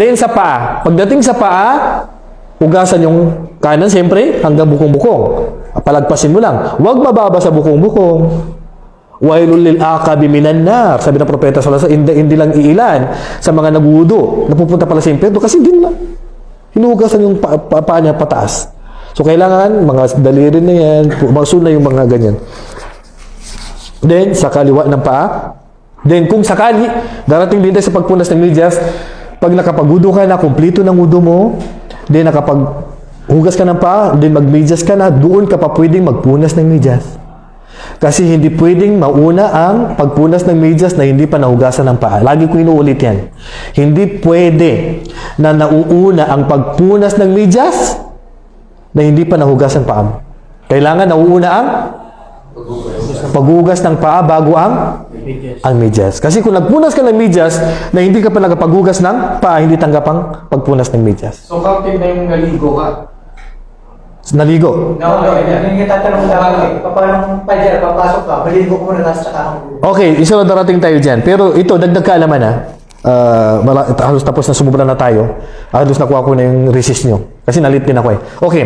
Then sa paa. Pagdating sa paa, hugasan yung kanan, siyempre, hanggang bukong-bukong. Palagpasin mo lang. Huwag mababa sa bukong-bukong. Wailul lil aqabi minan nar. Sabi ng propeta sallallahu alaihi wasallam, hindi, lang iilan sa mga nagudo. Napupunta pala sa impyerno kasi din lang. Hinuhugasan yung pa, pa, paa niya pataas. So kailangan mga daliri na yan, pumaso na yung mga ganyan. Then sa kaliwa ng paa. Then kung sakali, darating din tayo sa pagpunas ng medyas, pag nakapagudo ka na, kumplito ng udo mo, then nakapag hugas ka ng paa, then magmedyas ka na, doon ka pa pwedeng magpunas ng medyas. Kasi hindi pwedeng mauna ang pagpunas ng medyas na hindi pa nahugasan ng paa. Lagi ko inuulit yan. Hindi pwede na nauuna ang pagpunas ng medyas na hindi pa nahugasan paa. Kailangan nauuna ang paghugas ng paa bago ang ang medyas. Kasi kung nagpunas ka ng medyas na hindi ka pa nagpaghugas ng paa, hindi tanggap ang pagpunas ng medyas. So, captain na yung naligo ka. Naligo. No, no, Yung yung tatanong lang, eh, paano pa papasok ka, maligo ko muna tapos tsaka. Okay, isa na darating tayo dyan. Pero ito, dagdag kaalaman ha. Uh, mala- halos tapos na sumubra na tayo. Halos nakuha ko na yung resist nyo. Kasi nalit din ako eh. Okay.